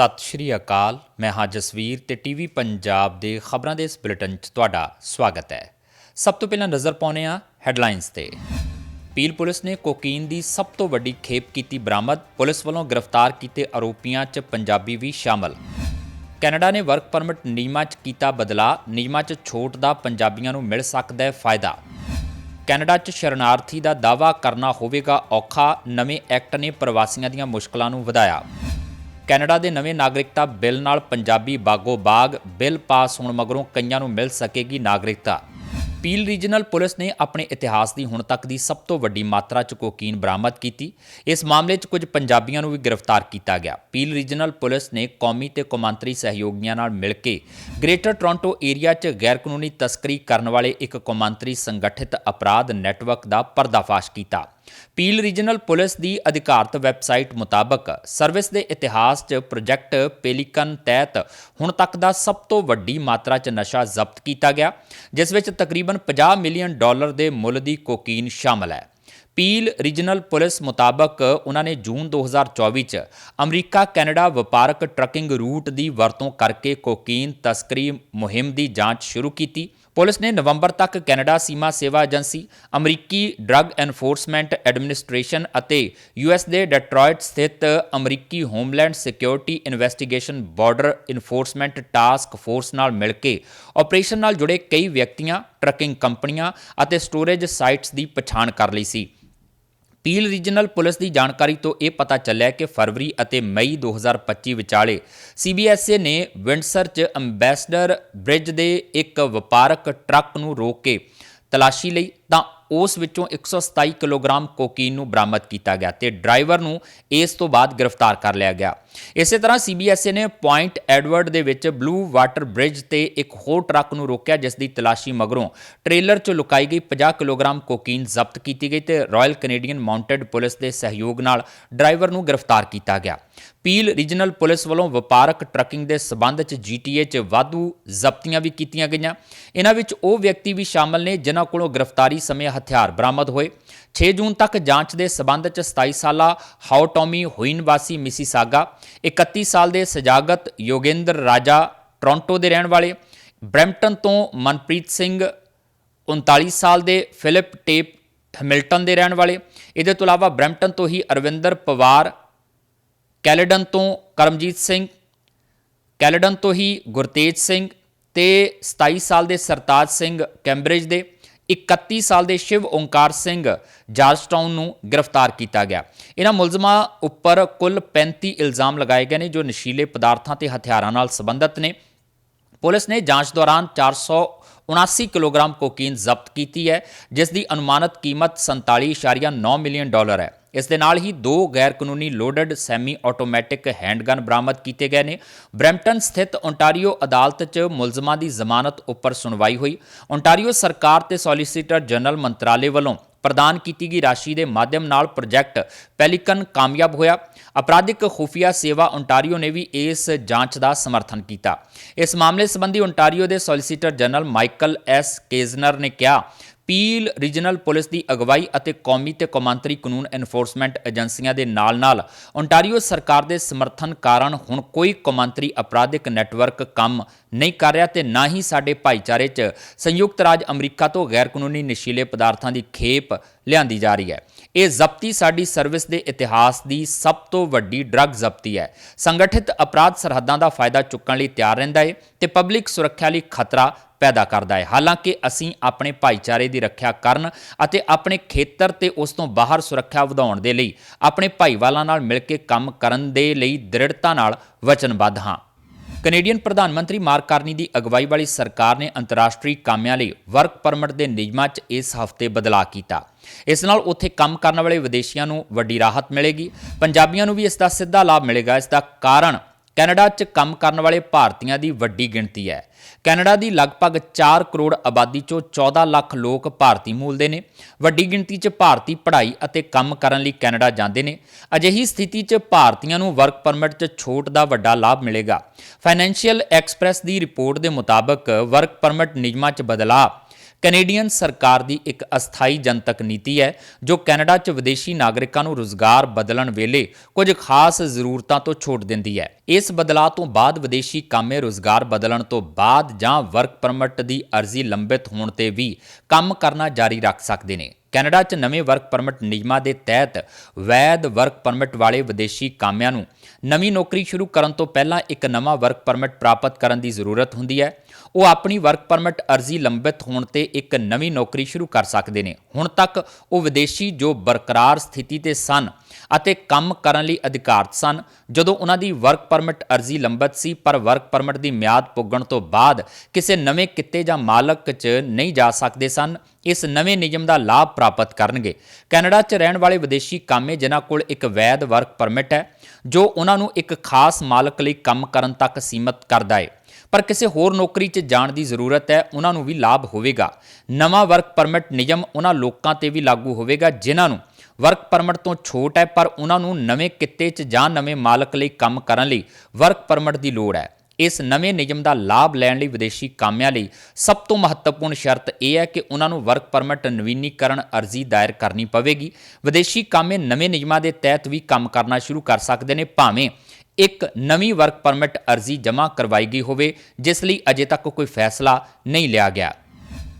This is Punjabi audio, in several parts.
ਸਤਿ ਸ਼੍ਰੀ ਅਕਾਲ। ਮੈਂ ਹਾਂ ਜਸਵੀਰ ਤੇ ਟੀਵੀ ਪੰਜਾਬ ਦੇ ਖਬਰਾਂ ਦੇ ਇਸ ਬੁਲੇਟਿਨ 'ਚ ਤੁਹਾਡਾ ਸਵਾਗਤ ਹੈ। ਸਭ ਤੋਂ ਪਹਿਲਾਂ ਨਜ਼ਰ ਪਾਉਂਦੇ ਹਾਂ ਹੈਡਲਾਈਨਸ ਤੇ। ਪੀਲ ਪੁਲਿਸ ਨੇ ਕੋਕੀਨ ਦੀ ਸਭ ਤੋਂ ਵੱਡੀ ਖੇਪ ਕੀਤੀ ਬਰਾਮਦ। ਪੁਲਿਸ ਵੱਲੋਂ ਗ੍ਰਿਫਤਾਰ ਕੀਤੇ ਆਰੋਪੀਆਂ 'ਚ ਪੰਜਾਬੀ ਵੀ ਸ਼ਾਮਲ। ਕੈਨੇਡਾ ਨੇ ਵਰਕ ਪਰਮਿਟ ਨਿਯਮਾਂ 'ਚ ਕੀਤਾ ਬਦਲਾਅ। ਨਿਯਮਾਂ 'ਚ ਛੋਟ ਦਾ ਪੰਜਾਬੀਆਂ ਨੂੰ ਮਿਲ ਸਕਦਾ ਹੈ ਫਾਇਦਾ। ਕੈਨੇਡਾ 'ਚ ਸ਼ਰਨਾਰਥੀ ਦਾ ਦਾਅਵਾ ਕਰਨਾ ਹੋਵੇਗਾ ਔਖਾ। ਨਵੇਂ ਐਕਟ ਨੇ ਪ੍ਰਵਾਸੀਆਂ ਦੀਆਂ ਮੁਸ਼ਕਲਾਂ ਨੂੰ ਵਧਾਇਆ। ਕੈਨੇਡਾ ਦੇ ਨਵੇਂ ਨਾਗਰਿਕਤਾ ਬਿੱਲ ਨਾਲ ਪੰਜਾਬੀ ਬਾਗੋ ਬਾਗ ਬਿੱਲ ਪਾਸ ਹੋਣ ਮਗਰੋਂ ਕਈਆਂ ਨੂੰ ਮਿਲ ਸਕੇਗੀ ਨਾਗਰਿਕਤਾ। ਪੀਲ ਰੀਜਨਲ ਪੁਲਿਸ ਨੇ ਆਪਣੇ ਇਤਿਹਾਸ ਦੀ ਹੁਣ ਤੱਕ ਦੀ ਸਭ ਤੋਂ ਵੱਡੀ ਮਾਤਰਾ 'ਚ ਕੋਕੀਨ ਬਰਾਮਦ ਕੀਤੀ। ਇਸ ਮਾਮਲੇ 'ਚ ਕੁਝ ਪੰਜਾਬੀਆਂ ਨੂੰ ਵੀ ਗ੍ਰਿਫਤਾਰ ਕੀਤਾ ਗਿਆ। ਪੀਲ ਰੀਜਨਲ ਪੁਲਿਸ ਨੇ ਕੌਮੀ ਤੇ ਕੌਮਾਂਤਰੀ ਸਹਿਯੋਗੀਆਂ ਨਾਲ ਮਿਲ ਕੇ ਗ੍ਰੇਟਰ ਟੋਰਾਂਟੋ ਏਰੀਆ 'ਚ ਗੈਰਕਾਨੂੰਨੀ ਤਸਕਰੀ ਕਰਨ ਵਾਲੇ ਇੱਕ ਕੌਮਾਂਤਰੀ ਸੰਗਠਿਤ ਅਪਰਾਧ ਨੈਟਵਰਕ ਦਾ ਪਰਦਾਫਾਸ਼ ਕੀਤਾ। ਪੀਲ ਰੀਜਨਲ ਪੁਲਿਸ ਦੀ ਅਧਿਕਾਰਤ ਵੈਬਸਾਈਟ ਮੁਤਾਬਕ ਸਰਵਿਸ ਦੇ ਇਤਿਹਾਸ 'ਚ ਪ੍ਰੋਜੈਕਟ ਪੇਲਿਕਨ ਤਹਿਤ ਹੁਣ ਤੱਕ ਦਾ ਸਭ ਤੋਂ ਵੱਡੀ ਮਾਤਰਾ 'ਚ ਨਸ਼ਾ ਜ਼ਬਤ ਕੀਤਾ ਗਿਆ, ਜਿਸ ਵਿੱਚ ਤਕਰੀਬਨ 50 ਮਿਲੀਅਨ ਡਾਲਰ ਦੇ ਮੁੱਲ ਦੀ ਕੋਕੀਨ ਸ਼ਾਮਲ ਹੈ। ਪੀਲ ਰੀਜਨਲ ਪੁਲਿਸ ਮੁਤਾਬਕ ਉਹਨਾਂ ਨੇ ਜੂਨ 2024 ਚ ਅਮਰੀਕਾ ਕੈਨੇਡਾ ਵਪਾਰਕ ਟਰੱਕਿੰਗ ਰੂਟ ਦੀ ਵਰਤੋਂ ਕਰਕੇ ਕੋਕੀਨ ਤਸਕਰੀ ਮੁਹਿੰਮ ਦੀ ਜਾਂਚ ਸ਼ੁਰੂ ਕੀਤੀ ਪੁਲਿਸ ਨੇ ਨਵੰਬਰ ਤੱਕ ਕੈਨੇਡਾ ਸੀਮਾ ਸੇਵਾ ਏਜੰਸੀ, ਅਮਰੀਕੀ ਡਰੱਗ ਐਨਫੋਰਸਮੈਂਟ ਐਡਮਿਨਿਸਟ੍ਰੇਸ਼ਨ ਅਤੇ ਯੂਐਸ ਦੇ ਡੈਟਰੋਇਟ ਸਥਿਤ ਅਮਰੀਕੀ homeland security investigation border enforcement task force ਨਾਲ ਮਿਲ ਕੇ ਆਪਰੇਸ਼ਨ ਨਾਲ ਜੁੜੇ ਕਈ ਵਿਅਕਤੀਆਂ, ਟਰੱਕਿੰਗ ਕੰਪਨੀਆਂ ਅਤੇ ਸਟੋਰੇਜ ਸਾਈਟਸ ਦੀ ਪਛਾਣ ਕਰ ਲਈ ਸੀ। ਪੀਲ ਰੀਜਨਲ ਪੁਲਿਸ ਦੀ ਜਾਣਕਾਰੀ ਤੋਂ ਇਹ ਪਤਾ ਚੱਲਿਆ ਕਿ ਫਰਵਰੀ ਅਤੇ ਮਈ 2025 ਵਿਚਾਲੇ ਸੀਬੀਐਸਏ ਨੇ ਵਿੰਡਸਰ 'ਚ ਅੰਬੈਸਡਰ ਬ੍ਰਿਜ ਦੇ ਇੱਕ ਵਪਾਰਕ ਟਰੱਕ ਨੂੰ ਰੋਕ ਕੇ ਤਲਾਸ਼ੀ ਲਈ ਤਾਂ ਉਸ ਵਿੱਚੋਂ 127 ਕਿਲੋਗ੍ਰਾਮ ਕੋਕੀਨ ਨੂੰ ਬਰਾਮਦ ਕੀਤਾ ਗਿਆ ਤੇ ਡਰਾਈਵਰ ਨੂੰ ਇਸ ਤੋਂ ਬਾਅਦ ਗ੍ਰਿਫਤਾਰ ਕਰ ਲਿਆ ਗਿਆ। ਇਸੇ ਤਰ੍ਹਾਂ ਸੀਬੀਐਸਏ ਨੇ ਪੁਆਇੰਟ ਐਡਵਰਡ ਦੇ ਵਿੱਚ ਬਲੂ ਵਾਟਰ ਬ੍ਰਿਜ ਤੇ ਇੱਕ ਹੋਰ ਟਰੱਕ ਨੂੰ ਰੋਕਿਆ, ਜਿਸ ਦੀ ਤਲਾਸ਼ੀ ਮਗਰੋਂ ਟ੍ਰੇਲਰ 'ਚ ਲੁਕਾਈ ਗਈ 50 ਕਿਲੋਗ੍ਰਾਮ ਕੋਕੀਨ ਜ਼ਬਤ ਕੀਤੀ ਗਈ ਤੇ ਰਾਇਲ ਕੈਨੇਡੀਅਨ ਮਾਊਂਟਡ ਪੁਲਿਸ ਦੇ ਸਹਿਯੋਗ ਨਾਲ ਡਰਾਈਵਰ ਨੂੰ ਗ੍ਰਿਫਤਾਰ ਕੀਤਾ ਗਿਆ। ਪੀਲ ਰੀਜਨਲ ਪੁਲਿਸ ਵੱਲੋਂ ਵਪਾਰਕ ਟਰੱਕਿੰਗ ਦੇ ਸਬੰਧ 'ਚ ਜੀਟੀਏ 'ਚ ਵਾਧੂ ਜ਼ਬਤੀਆਂ ਵੀ ਕੀਤੀਆਂ ਗਈਆਂ। ਇਹਨਾਂ ਵਿੱਚ ਉਹ ਵਿਅਕਤੀ ਵੀ ਸ਼ਾਮਲ ਨੇ ਜਿਨ੍ਹਾਂ ਕੋਲੋਂ ਗ੍ਰਿਫਤਾਰੀ ਸਮੇਂ ਹਥਿਆਰ ਬਰਾਮਦ ਹੋਏ। 6 ਜੂਨ ਤੱਕ ਜਾਂਚ ਦੇ ਸਬੰਧ 'ਚ 27 ਸਾਲਾ ਹਾਓ ਟੌਮੀ ਹੋਇਨ ਵਾਸੀ ਮਿਸੀਸਾਗਾ 31 ਸਾਲ ਦੇ ਸਜਾਗਤ ਯੋਗੇਂਦਰ ਰਾਜਾ ਟੋਰਾਂਟੋ ਦੇ ਰਹਿਣ ਵਾਲੇ, ਬ੍ਰੈਂਪਟਨ ਤੋਂ ਮਨਪ੍ਰੀਤ ਸਿੰਘ 39 ਸਾਲ ਦੇ ਫਿਲਿਪ ਟੇਪ ਹੈਮਿਲਟਨ ਦੇ ਰਹਿਣ ਵਾਲੇ। ਇਹਦੇ ਤੋਂ ਇਲਾਵਾ ਬ੍ਰੈਂਪਟਨ ਤੋਂ ਹੀ ਅਰਵਿੰਦਰ ਪਵਾਰ ਕੈਲੇਡਨ ਤੋਂ ਕਰਮਜੀਤ ਸਿੰਘ, ਕੈਲੇਡਨ ਤੋਂ ਹੀ ਗੁਰਤੇਜ ਸਿੰਘ ਤੇ 27 ਸਾਲ ਦੇ ਸਰਤਾਜ ਸਿੰਘ ਕੈਂਬਰਿਜ ਦੇ 31 ਸਾਲ ਦੇ ਸ਼ਿਵ ਓੰਕਾਰ ਸਿੰਘ ਜਾਰਜਟਾਊਨ ਨੂੰ ਗ੍ਰਿਫਤਾਰ ਕੀਤਾ ਗਿਆ। ਇਹਨਾਂ ਮੁਲਜ਼ਮਾਂ ਉੱਪਰ ਕੁੱਲ 35 ਇਲਜ਼ਾਮ ਲਗਾਏ ਗਏ ਨੇ ਜੋ ਨਸ਼ੀਲੇ ਪਦਾਰਥਾਂ ਤੇ ਹਥਿਆਰਾਂ ਨਾਲ ਸੰਬੰਧਿਤ ਨੇ। ਪੁਲਿਸ ਨੇ ਜਾਂਚ ਦੌਰਾਨ 479 ਕਿਲੋਗ੍ਰਾਮ ਕੋਕੀਨ ਜ਼ਬਤ ਕੀਤੀ ਹੈ, ਜਿਸ ਦੀ ਅਨੁਮਾਨਤ ਕੀਮਤ 47.9 ਮਿਲੀਅਨ ਡਾਲਰ ਹੈ। ਇਸ ਦੇ ਨਾਲ ਹੀ ਦੋ ਗੈਰ ਕਾਨੂੰਨੀ ਲੋਡਡ ਸੈਮੀ ਆਟੋਮੈਟਿਕ ਹੈਂਡਗਨ ਬਰਾਮਦ ਕੀਤੇ ਗਏ ਨੇ। ਬ੍ਰੈਂਪਟਨ ਸਥਿਤ ਓਨਟਾਰੀਓ ਅਦਾਲਤ 'ਚ ਮੁਲਜ਼ਮਾਂ ਦੀ ਜ਼ਮਾਨਤ ਉੱਪਰ ਸੁਣਵਾਈ ਹੋਈ। ਓਨਟਾਰੀਓ ਸਰਕਾਰ ਤੇ ਸੋਲਿਸਿਟਰ ਜਨਰਲ ਮੰਤਰਾਲੇ ਵੱਲੋਂ ਪ੍ਰਦਾਨ ਕੀਤੀ ਗਈ ਰਾਸ਼ੀ ਦੇ ਮਾਧਿਅਮ ਨਾਲ ਪ੍ਰੋਜੈਕਟ ਪੈਲੀਕਨ ਕਾਮਯਾਬ ਹੋਇਆ। ਅਪਰਾਧਿਕ ਖੁਫੀਆ ਸੇਵਾ ਓਨਟਾਰੀਓ ਨੇ ਵੀ ਇਸ ਜਾਂਚ ਦਾ ਸਮਰਥਨ ਕੀਤਾ। ਇਸ ਮਾਮਲੇ ਸੰਬੰਧੀ ਓਨਟਾਰੀਓ ਦੇ solicitor general Michael S Kerzner ਨੇ ਕਿਹਾ ਪੀਲ ਰੀਜਨਲ ਪੁਲਿਸ ਦੀ ਅਗਵਾਈ ਅਤੇ ਕੌਮੀ ਤੇ ਕੌਮਾਂਤਰੀ ਕਾਨੂੰਨ ਐਨਫੋਰਸਮੈਂਟ ਏਜੰਸੀਆਂ ਦੇ ਨਾਲ-ਨਾਲ ਓਨਟਾਰੀਓ ਸਰਕਾਰ ਦੇ ਸਮਰਥਨ ਕਾਰਨ ਹੁਣ ਕੋਈ ਕੌਮਾਂਤਰੀ ਅਪਰਾਧਿਕ ਨੈਟਵਰਕ ਕੰਮ ਨਹੀਂ ਕਰ ਰਿਹਾ ਤੇ ਨਾ ਹੀ ਸਾਡੇ ਭਾਈਚਾਰੇ 'ਚ ਸੰਯੁਕਤ ਰਾਜ ਅਮਰੀਕਾ ਤੋਂ ਗੈਰ ਕਾਨੂੰਨੀ ਨਸ਼ੀਲੇ ਪਦਾਰਥਾਂ ਦੀ ਖੇਪ ਲਿਆਂਦੀ ਜਾ ਰਹੀ ਹੈ। ਇਹ ਜ਼ਬਤੀ ਸਾਡੀ ਸਰਵਿਸ ਦੇ ਇਤਿਹਾਸ ਦੀ ਸਭ ਤੋਂ ਵੱਡੀ ਡਰੱਗ ਜ਼ਬਤੀ ਹੈ। ਸੰਗਠਿਤ ਅਪਰਾਧ ਸਰਹੱਦਾਂ ਦਾ ਫਾਇਦਾ ਚੁੱਕਣ ਲਈ ਤਿਆਰ ਰਹਿੰਦਾ ਹੈ ਤੇ ਪਬਲਿਕ ਸੁਰੱਖਿਆ ਲਈ ਖਤਰਾ ਪੈਦਾ ਕਰਦਾ ਹੈ ਹਾਲਾਂਕਿ ਅਸੀਂ ਆਪਣੇ ਭਾਈਚਾਰੇ ਦੀ ਰੱਖਿਆ ਕਰਨ ਅਤੇ ਆਪਣੇ ਖੇਤਰ ਤੇ ਉਸ ਤੋਂ ਬਾਹਰ ਸੁਰੱਖਿਆ ਵਧਾਉਣ ਦੇ ਲਈ ਆਪਣੇ ਭਾਈਵਾਲਾਂ ਨਾਲ ਮਿਲ ਕੇ ਕੰਮ ਕਰਨ ਦੇ ਲਈ ਦ੍ਰਿੜਤਾ ਨਾਲ ਵਚਨਬੱਧ ਹਾਂ। ਕੈਨੇਡੀਅਨ ਪ੍ਰਧਾਨ ਮੰਤਰੀ ਮਾਰਕ ਕਾਰਨੀ ਦੀ ਅਗਵਾਈ ਵਾਲੀ ਸਰਕਾਰ ਨੇ ਅੰਤਰਰਾਸ਼ਟਰੀ ਕਾਮਿਆਂ ਲਈ ਵਰਕ ਪਰਮਿਟ ਦੇ ਨਿਯਮਾਂ 'ਚ ਇਸ ਹਫ਼ਤੇ ਬਦਲਾਅ ਕੀਤਾ। ਇਸ ਨਾਲ ਉੱਥੇ ਕੰਮ ਕਰਨ ਵਾਲੇ ਵਿਦੇਸ਼ੀਆਂ ਨੂੰ ਵੱਡੀ ਰਾਹਤ ਮਿਲੇਗੀ, ਪੰਜਾਬੀਆਂ ਨੂੰ ਵੀ ਇਸ ਦਾ ਸਿੱਧਾ ਲਾਭ ਮਿਲੇਗਾ। ਇਸ ਦਾ ਕਾਰਨ ਕੈਨੇਡਾ 'ਚ ਕੰਮ ਕਰਨ ਵਾਲੇ ਭਾਰਤੀਆਂ ਦੀ ਵੱਡੀ ਗਿਣਤੀ ਹੈ। ਕੈਨੇਡਾ ਦੀ ਲਗਭਗ 4 ਕਰੋੜ ਆਬਾਦੀ 'ਚੋਂ 14 ਲੱਖ ਲੋਕ ਭਾਰਤੀ ਮੂਲ ਦੇ ਨੇ। ਵੱਡੀ ਗਿਣਤੀ 'ਚ ਭਾਰਤੀ ਪੜ੍ਹਾਈ ਅਤੇ ਕੰਮ ਕਰਨ ਲਈ ਕੈਨੇਡਾ ਜਾਂਦੇ ਨੇ। ਅਜਿਹੀ ਸਥਿਤੀ 'ਚ ਭਾਰਤੀਆਂ ਨੂੰ ਵਰਕ ਪਰਮਿਟ 'ਚ ਛੋਟ ਦਾ ਵੱਡਾ ਲਾਭ ਮਿਲੇਗਾ। ਫਾਈਨੈਂਸ਼ੀਅਲ ਐਕਸਪ੍ਰੈਸ ਦੀ ਰਿਪੋਰਟ ਦੇ ਮੁਤਾਬਕ ਵਰਕ ਪਰਮਿਟ ਨਿਯਮਾਂ 'ਚ ਬਦਲਾਅ ਕੈਨੇਡੀਅਨ ਸਰਕਾਰ ਦੀ ਇੱਕ ਅਸਥਾਈ ਜਨਤਕ ਨੀਤੀ ਹੈ, ਜੋ ਕੈਨੇਡਾ 'ਚ ਵਿਦੇਸ਼ੀ ਨਾਗਰਿਕਾਂ ਨੂੰ ਰੁਜ਼ਗਾਰ ਬਦਲਣ ਵੇਲੇ ਕੁਝ ਖਾਸ ਜ਼ਰੂਰਤਾਂ ਤੋਂ ਛੋਟ ਦਿੰਦੀ ਹੈ। ਇਸ ਬਦਲਾਅ ਤੋਂ ਬਾਅਦ ਵਿਦੇਸ਼ੀ ਕਾਮੇ ਰੁਜ਼ਗਾਰ ਬਦਲਣ ਤੋਂ ਬਾਅਦ ਜਾਂ ਵਰਕ ਪਰਮਿਟ ਦੀ ਅਰਜ਼ੀ ਲੰਬਿਤ ਹੋਣ ਤੇ ਵੀ ਕੰਮ ਕਰਨਾ ਜਾਰੀ ਰੱਖ ਸਕਦੇ ਨੇ। ਕੈਨੇਡਾ 'ਚ ਨਵੇਂ ਵਰਕ ਪਰਮਿਟ ਨਿਯਮਾਂ ਦੇ ਤਹਿਤ ਵੈਧ ਵਰਕ ਪਰਮਿਟ ਵਾਲੇ ਵਿਦੇਸ਼ੀ ਕਾਮਿਆਂ ਨੂੰ ਨਵੀਂ ਨੌਕਰੀ ਸ਼ੁਰੂ ਕਰਨ ਤੋਂ ਪਹਿਲਾਂ ਇੱਕ ਨਵਾਂ ਵਰਕ ਪਰਮਿਟ ਪ੍ਰਾਪਤ ਕਰਨ ਦੀ ਜ਼ਰੂਰਤ ਹੁੰਦੀ ਹੈ। ਉਹ ਆਪਣੀ ਵਰਕ ਪਰਮਿਟ ਅਰਜ਼ੀ ਲੰਬਿਤ ਹੋਣ ਤੇ ਇੱਕ ਨਵੀਂ ਨੌਕਰੀ ਸ਼ੁਰੂ ਕਰ ਸਕਦੇ ਨੇ। ਹੁਣ ਤੱਕ ਉਹ ਵਿਦੇਸ਼ੀ ਜੋ ਬਰਕਰਾਰ ਸਥਿਤੀ ਤੇ ਸਨ ਅਤੇ ਕੰਮ ਕਰਨ ਲਈ ਅਧਿਕਾਰਤ ਸਨ, ਜਦੋਂ ਉਹਨਾਂ ਦੀ ਵਰਕ ਪਰਮਿਟ ਅਰਜ਼ੀ ਲੰਬਿਤ ਸੀ, ਪਰ ਵਰਕ ਪਰਮਿਟ ਦੀ ਮਿਆਦ ਪੁੱਗਣ ਤੋਂ ਬਾਅਦ ਕਿਸੇ ਨਵੇਂ ਕਿੱਤੇ ਜਾਂ ਮਾਲਕ 'ਚ ਨਹੀਂ ਜਾ ਸਕਦੇ ਸਨ। ਇਸ ਨਵੇਂ ਨਿਯਮ ਦਾ ਲਾਭ ਪ੍ਰਾਪਤ ਕਰਨਗੇ। ਕੈਨੇਡਾ 'ਚ ਰਹਿਣ ਵਾਲੇ ਵਿਦੇਸ਼ੀ ਕਾਮੇ ਜਿਨ੍ਹਾਂ ਕੋਲ ਇੱਕ ਵੈਧ ਵਰਕ ਪਰਮਿਟ ਹੈ, ਜੋ ਉਹਨਾਂ ਨੂੰ ਇੱਕ ਖਾਸ ਮਾਲਕ ਲਈ ਕੰਮ ਕਰਨ ਤੱਕ ਸੀਮਤ ਕਰਦਾ ਹੈ। ਪਰ ਕਿਸੇ ਹੋਰ ਨੌਕਰੀ 'ਚ ਜਾਣ ਦੀ ਜ਼ਰੂਰਤ ਹੈ, ਉਹਨਾਂ ਨੂੰ ਵੀ ਲਾਭ ਹੋਵੇਗਾ। ਨਵਾਂ ਵਰਕ ਪਰਮਿਟ ਨਿਯਮ ਉਹਨਾਂ ਲੋਕਾਂ ਤੇ ਵੀ ਲਾਗੂ ਹੋਵੇਗਾ, ਜਿਨ੍ਹਾਂ ਨੂੰ ਵਰਕ ਪਰਮਿਟ ਤੋਂ ਛੋਟ ਹੈ, ਪਰ ਉਹਨਾਂ ਨੂੰ ਨਵੇਂ ਕਿੱਤੇ 'ਚ ਜਾਂ ਨਵੇਂ ਮਾਲਕ ਲਈ ਕੰਮ ਕਰਨ ਲਈ ਵਰਕ ਪਰਮਿਟ ਦੀ ਲੋੜ ਹੈ। ਇਸ ਨਵੇਂ ਨਿਯਮ ਦਾ ਲਾਭ ਲੈਣ ਲਈ ਵਿਦੇਸ਼ੀ ਕਾਮਿਆਂ ਲਈ ਸਭ ਤੋਂ ਮਹੱਤਵਪੂਰਨ ਸ਼ਰਤ ਇਹ ਹੈ ਕਿ ਉਹਨਾਂ ਨੂੰ ਵਰਕ ਪਰਮਿਟ ਨਵੀਨੀਕਰਨ ਅਰਜ਼ੀ ਦਾਇਰ ਕਰਨੀ ਪਵੇਗੀ। ਵਿਦੇਸ਼ੀ ਕਾਮੇ ਨਵੇਂ ਨਿਯਮਾਂ ਦੇ ਤਹਿਤ ਵੀ ਕੰਮ ਕਰਨਾ ਸ਼ੁਰੂ ਕਰ ਸਕਦੇ ਨੇ, ਭਾਵੇਂ ਇੱਕ ਨਵੀਂ ਵਰਕ ਪਰਮਿਟ ਅਰਜ਼ੀ ਜਮ੍ਹਾਂ ਕਰਵਾਈ ਗਈ ਹੋਵੇ, ਜਿਸ ਲਈ ਅਜੇ ਤੱਕ ਕੋਈ ਫੈਸਲਾ ਨਹੀਂ ਲਿਆ ਗਿਆ।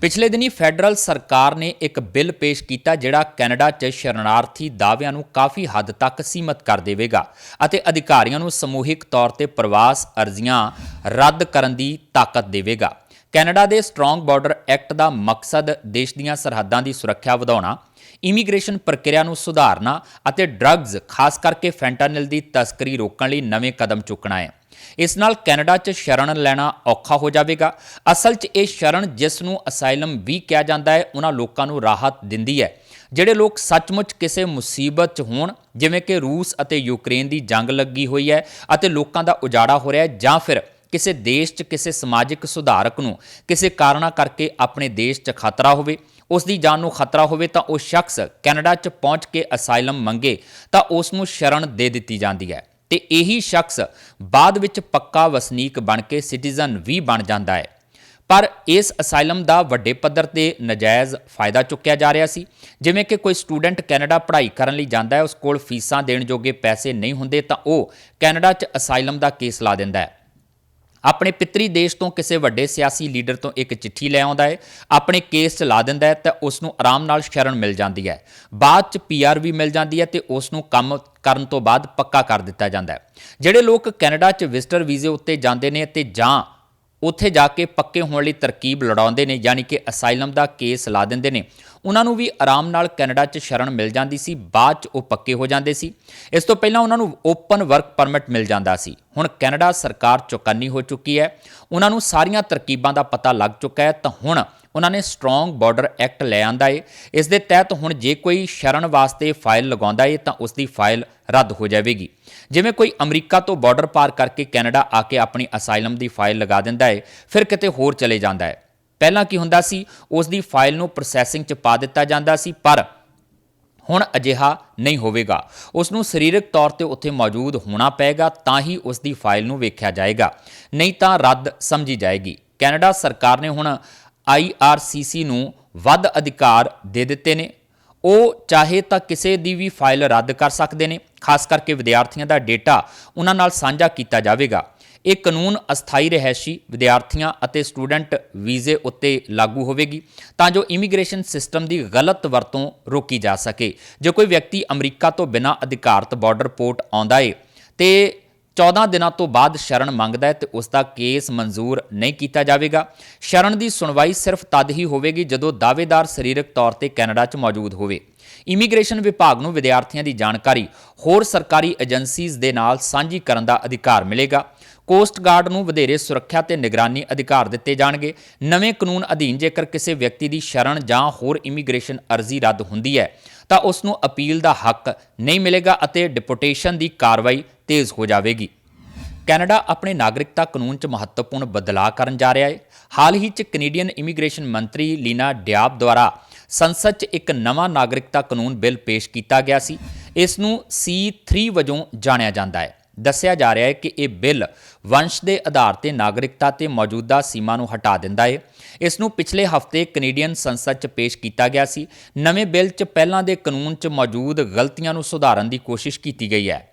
ਪਿਛਲੇ ਦਿਨੀ ਫੈਡਰਲ ਸਰਕਾਰ ਨੇ ਇੱਕ ਬਿੱਲ ਪੇਸ਼ ਕੀਤਾ, ਜਿਹੜਾ ਕੈਨੇਡਾ 'ਚ ਸ਼ਰਨਾਰਥੀ ਦਾਅਵਿਆਂ ਨੂੰ ਕਾਫੀ ਹੱਦ ਤੱਕ ਸੀਮਤ ਕਰ ਦੇਵੇਗਾ ਅਤੇ ਅਧਿਕਾਰੀਆਂ ਨੂੰ ਸਮੂਹਿਕ ਤੌਰ ਤੇ ਪ੍ਰਵਾਸ ਅਰਜ਼ੀਆਂ ਰੱਦ ਕਰਨ ਦੀ ਤਾਕਤ ਦੇਵੇਗਾ। ਕੈਨੇਡਾ ਦੇ ਸਟਰੋਂਗ ਬਾਰਡਰ ਐਕਟ ਦਾ ਮਕਸਦ ਦੇਸ਼ ਦੀਆਂ ਸਰਹੱਦਾਂ ਦੀ ਸੁਰੱਖਿਆ ਵਧਾਉਣਾ ਇਮੀਗ੍ਰੇਸ਼ਨ ਪ੍ਰਕਿਰਿਆ ਨੂੰ ਸੁਧਾਰਨਾ ਅਤੇ ਡਰੱਗਜ਼, ਖਾਸ ਕਰਕੇ ਫੈਂਟਾਨਿਲ ਦੀ ਤਸਕਰੀ ਰੋਕਣ ਲਈ ਨਵੇਂ ਕਦਮ ਚੁੱਕਣਾ ਹੈ। ਇਸ ਨਾਲ ਕੈਨੇਡਾ 'ਚ ਸ਼ਰਨ ਲੈਣਾ ਔਖਾ ਹੋ ਜਾਵੇਗਾ। ਅਸਲ 'ਚ ਇਹ ਸ਼ਰਨ ਜਿਸ ਨੂੰ ਅਸਾਈਲਮ ਵੀ ਕਿਹਾ ਜਾਂਦਾ ਹੈ ਉਹਨਾਂ ਲੋਕਾਂ ਨੂੰ ਰਾਹਤ ਦਿੰਦੀ ਹੈ। ਜਿਹੜੇ ਲੋਕ ਸੱਚਮੁੱਚ ਕਿਸੇ ਮੁਸੀਬਤ 'ਚ ਹੋਣ, ਜਿਵੇਂ ਕਿ ਰੂਸ ਅਤੇ ਯੂਕਰੇਨ ਦੀ ਜੰਗ ਲੱਗੀ ਹੋਈ ਹੈ ਅਤੇ ਲੋਕਾਂ ਦਾ ਉਜਾੜਾ ਹੋ ਰਿਹਾ ਹੈ, ਜਾਂ ਫਿਰ ਕਿਸੇ ਦੇਸ਼ 'ਚ ਕਿਸੇ ਸਮਾਜਿਕ ਸੁਧਾਰਕ ਨੂੰ ਕਿਸੇ ਕਾਰਨਾ ਕਰਕੇ ਆਪਣੇ ਦੇਸ਼ 'ਚ ਖਤਰਾ ਹੋਵੇ ਉਸ ਦੀ ਜਾਨ ਨੂੰ ਖਤਰਾ ਹੋਵੇ ਤਾਂ ਉਹ ਸ਼ਖਸ ਕੈਨੇਡਾ 'ਚ ਪਹੁੰਚ ਕੇ ਅਸਾਈਲਮ ਮੰਗੇ ਤਾਂ ਉਸ ਨੂੰ ਸ਼ਰਨ ਦੇ ਦਿੱਤੀ ਜਾਂਦੀ ਹੈ ਤੇ ਇਹੀ ਸ਼ਖਸ ਬਾਅਦ ਵਿੱਚ ਪੱਕਾ ਵਸਨੀਕ ਬਣ ਕੇ ਸਿਟੀਜ਼ਨ ਵੀ ਬਣ ਜਾਂਦਾ ਹੈ। ਪਰ ਇਸ ਅਸਾਈਲਮ ਦਾ ਵੱਡੇ ਪੱਧਰ ਤੇ ਨਜਾਇਜ਼ ਫਾਇਦਾ ਚੁੱਕਿਆ ਜਾ ਰਿਹਾ ਸੀ। ਜਿਵੇਂ ਕਿ ਕੋਈ ਸਟੂਡੈਂਟ ਕੈਨੇਡਾ ਪੜ੍ਹਾਈ ਕਰਨ ਲਈ ਜਾਂਦਾ ਹੈ, ਉਸ ਕੋਲ ਫੀਸਾਂ ਦੇਣ ਜੋਗੇ ਪੈਸੇ ਨਹੀਂ ਹੁੰਦੇ ਤਾਂ ਉਹ ਕੈਨੇਡਾ 'ਚ ਅਸਾਈਲਮ ਦਾ ਕੇਸ ਲਾ ਦਿੰਦਾ ਹੈ। ਆਪਣੇ ਪਿਤਰੀ ਦੇਸ਼ ਤੋਂ ਕਿਸੇ ਵੱਡੇ ਸਿਆਸੀ ਲੀਡਰ ਤੋਂ ਇੱਕ ਚਿੱਠੀ ਲੈ ਆਉਂਦਾ ਹੈ, ਆਪਣੇ ਕੇਸ 'ਚ ਲਾ ਦਿੰਦਾ ਹੈ ਤਾਂ ਉਸ ਨੂੰ ਆਰਾਮ ਨਾਲ ਸ਼ਰਨ ਮਿਲ ਜਾਂਦੀ ਹੈ। ਬਾਅਦ 'ਚ ਪੀਆਰ ਵੀ ਮਿਲ ਜਾਂਦੀ ਹੈ ਤੇ ਉਸ ਨੂੰ ਕੰਮ ਕਰਨ ਤੋਂ ਬਾਅਦ ਪੱਕਾ ਕਰ ਦਿੱਤਾ ਜਾਂਦਾ ਹੈ। ਜਿਹੜੇ ਲੋਕ ਕੈਨੇਡਾ 'ਚ ਵਿਜ਼ਟਰ ਵੀਜ਼ੇ ਉੱਤੇ ਜਾਂਦੇ ਨੇ ਤੇ ਜਾਂ ਉੱਥੇ ਜਾ ਕੇ ਪੱਕੇ ਹੋਣ ਲਈ ਤਰਕੀਬ ਲੜਾਉਂਦੇ ਨੇ, ਯਾਨੀ ਕਿ ਅਸਾਈਲਮ ਦਾ ਕੇਸ ਲਾ ਦਿੰਦੇ ਨੇ। ਉਹਨਾਂ ਨੂੰ ਵੀ ਆਰਾਮ ਨਾਲ ਕੈਨੇਡਾ 'ਚ ਸ਼ਰਨ ਮਿਲ ਜਾਂਦੀ ਸੀ, ਬਾਅਦ 'ਚ ਉਹ ਪੱਕੇ ਹੋ ਜਾਂਦੇ ਸੀ। ਇਸ ਤੋਂ ਪਹਿਲਾਂ ਉਹਨਾਂ ਨੂੰ ਓਪਨ ਵਰਕ ਪਰਮਿਟ ਮਿਲ ਜਾਂਦਾ ਸੀ। ਹੁਣ ਕੈਨੇਡਾ ਸਰਕਾਰ ਚੁਕੰਨੀ ਹੋ ਚੁੱਕੀ ਹੈ। ਉਹਨਾਂ ਨੂੰ ਸਾਰੀਆਂ ਤਰਕੀਬਾਂ ਦਾ ਪਤਾ ਲੱਗ ਚੁੱਕਾ ਹੈ। ਤਾਂ ਹੁਣ ਉਹਨਾਂ ਨੇ ਸਟਰੋਂਗ ਬਾਰਡਰ ਐਕਟ ਲੈ ਆਂਦਾ ਏ। ਇਸ ਦੇ ਤਹਿਤ ਹੁਣ ਜੇ ਕੋਈ ਸ਼ਰਨ ਵਾਸਤੇ ਫਾਈਲ ਲਗਾਉਂਦਾ ਏ ਤਾਂ ਉਸ ਦੀ ਫਾਈਲ ਰੱਦ ਹੋ ਜਾਵੇਗੀ। ਜਿਵੇਂ ਕੋਈ ਅਮਰੀਕਾ ਤੋਂ ਬਾਰਡਰ ਪਾਰ ਕਰਕੇ ਕੈਨੇਡਾ ਆ ਕੇ ਆਪਣੀ ਅਸਾਈਲਮ ਦੀ ਫਾਈਲ ਲਗਾ ਦਿੰਦਾ ਏ, ਫਿਰ ਕਿਤੇ ਹੋਰ ਚਲੇ ਜਾਂਦਾ ਹੈ ਪਹਿਲਾਂ ਕੀ ਹੁੰਦਾ ਸੀ ਉਸ ਦੀ ਫਾਈਲ ਨੂੰ ਪ੍ਰੋਸੈਸਿੰਗ 'ਚ ਪਾ ਦਿੱਤਾ ਜਾਂਦਾ ਸੀ, ਪਰ ਹੁਣ ਅਜਿਹਾ ਨਹੀਂ ਹੋਵੇਗਾ। ਉਸ ਨੂੰ ਸਰੀਰਕ ਤੌਰ ਤੇ ਉੱਥੇ ਮੌਜੂਦ ਹੋਣਾ ਪਏਗਾ, ਤਾਂ ਹੀ ਉਸ ਦੀ ਫਾਈਲ ਨੂੰ ਵੇਖਿਆ ਜਾਏਗਾ। ਨਹੀਂ ਤਾਂ ਰੱਦ ਸਮਝੀ ਜਾਏਗੀ। ਕੈਨੇਡਾ ਸਰਕਾਰ ਨੇ ਹੁਣ IRCC ਨੂੰ ਵੱਧ ਅਧਿਕਾਰ ਦੇ ਦਿੱਤੇ ਨੇ। ਉਹ ਚਾਹੇ ਤਾਂ ਕਿਸੇ ਦੀ ਵੀ ਫਾਈਲ ਰੱਦ ਕਰ ਸਕਦੇ ਨੇ, ਖਾਸ ਕਰਕੇ ਵਿਦਿਆਰਥੀਆਂ ਦਾ ਡੇਟਾ ਉਹਨਾਂ ਨਾਲ ਸਾਂਝਾ ਕੀਤਾ ਜਾਵੇਗਾ। ਇਹ ਕਾਨੂੰਨ ਅਸਥਾਈ ਰਹਿਸ਼ੀ ਵਿਦਿਆਰਥੀਆਂ ਅਤੇ ਸਟੂਡੈਂਟ ਵੀਜ਼ੇ ਉੱਤੇ ਲਾਗੂ ਹੋਵੇਗੀ, ਤਾਂ ਜੋ ਇਮੀਗ੍ਰੇਸ਼ਨ ਸਿਸਟਮ ਦੀ ਗਲਤ ਵਰਤੋਂ ਰੋਕੀ ਜਾ ਸਕੇ। ਜੇ ਕੋਈ ਵਿਅਕਤੀ ਅਮਰੀਕਾ ਤੋਂ ਬਿਨਾਂ ਅਧਿਕਾਰਤ ਬਾਰਡਰ ਪੋਰਟ ਆਉਂਦਾ ਏ, ਤੇ 14 ਦਿਨਾਂ ਤੋਂ ਬਾਅਦ ਸ਼ਰਨ ਮੰਗਦਾ ਹੈ ਤੇ ਉਸ ਦਾ ਕੇਸ ਮਨਜ਼ੂਰ ਨਹੀਂ ਕੀਤਾ ਜਾਵੇਗਾ। ਸ਼ਰਨ ਦੀ ਸੁਣਵਾਈ ਸਿਰਫ ਤਦ ਹੀ ਹੋਵੇਗੀ ਜਦੋਂ ਦਾਅਵੇਦਾਰ ਸਰੀਰਕ ਤੌਰ ਤੇ ਕੈਨੇਡਾ 'ਚ ਮੌਜੂਦ ਹੋਵੇ। ਇਮੀਗ੍ਰੇਸ਼ਨ ਵਿਭਾਗ ਨੂੰ ਵਿਦਿਆਰਥੀਆਂ ਦੀ ਜਾਣਕਾਰੀ ਹੋਰ ਸਰਕਾਰੀ ਏਜੰਸੀਜ਼ ਦੇ ਨਾਲ ਸਾਂਝੀ ਕਰਨ ਦਾ ਅਧਿਕਾਰ ਮਿਲੇਗਾ। ਕੋਸਟ ਗਾਰਡ ਨੂੰ ਵਧੇਰੇ ਸੁਰੱਖਿਆ ਤੇ ਨਿਗਰਾਨੀ ਅਧਿਕਾਰ ਦਿੱਤੇ ਜਾਣਗੇ। ਨਵੇਂ ਕਾਨੂੰਨ ਅਧੀਨ ਜੇਕਰ ਕਿਸੇ ਵਿਅਕਤੀ ਦੀ ਸ਼ਰਨ ਜਾਂ ਹੋਰ ਇਮੀਗ੍ਰੇਸ਼ਨ ਅਰਜ਼ੀ ਰੱਦ ਹੁੰਦੀ ਹੈ, ਤਾਂ ਉਸ ਨੂੰ ਅਪੀਲ ਦਾ ਹੱਕ ਨਹੀਂ ਮਿਲੇਗਾ ਅਤੇ ਡਿਪੋਟੇਸ਼ਨ ਦੀ ਕਾਰਵਾਈ ਤੇਜ਼ ਹੋ ਜਾਵੇਗੀ। ਕੈਨੇਡਾ ਆਪਣੇ ਨਾਗਰਿਕਤਾ ਕਾਨੂੰਨ 'ਚ ਮਹੱਤਵਪੂਰਨ ਬਦਲਾਅ ਕਰਨ ਜਾ ਰਿਹਾ ਹੈ। ਹਾਲ ਹੀ 'ਚ ਕੈਨੇਡੀਅਨ ਇਮੀਗ੍ਰੇਸ਼ਨ ਮੰਤਰੀ ਲੀਨਾ ਡਿਆਬ ਦੁਆਰਾ ਸੰਸਦ 'ਚ ਇੱਕ ਨਵਾਂ ਨਾਗਰਿਕਤਾ ਕਾਨੂੰਨ ਬਿੱਲ ਪੇਸ਼ ਕੀਤਾ ਗਿਆ ਸੀ। ਇਸ ਨੂੰ C3 ਵਜੋਂ ਜਾਣਿਆ ਜਾਂਦਾ ਹੈ। ਦੱਸਿਆ ਜਾ ਰਿਹਾ ਹੈ ਕਿ ਇਹ ਬਿੱਲ ਵੰਸ਼ ਦੇ ਆਧਾਰ ਤੇ ਨਾਗਰਿਕਤਾ ਤੇ ਮੌਜੂਦਾ ਸੀਮਾ ਨੂੰ ਹਟਾ ਦਿੰਦਾ ਹੈ। ਇਸ ਨੂੰ ਪਿਛਲੇ ਹਫ਼ਤੇ ਕੈਨੇਡੀਅਨ ਸੰਸਦ 'ਚ ਪੇਸ਼ ਕੀਤਾ ਗਿਆ ਸੀ। ਨਵੇਂ ਬਿੱਲ 'ਚ ਪਹਿਲਾਂ ਦੇ ਕਾਨੂੰਨ 'ਚ ਮੌਜੂਦ ਗਲਤੀਆਂ ਨੂੰ ਸੁਧਾਰਨ ਦੀ ਕੋਸ਼ਿਸ਼ ਕੀਤੀ ਗਈ ਹੈ।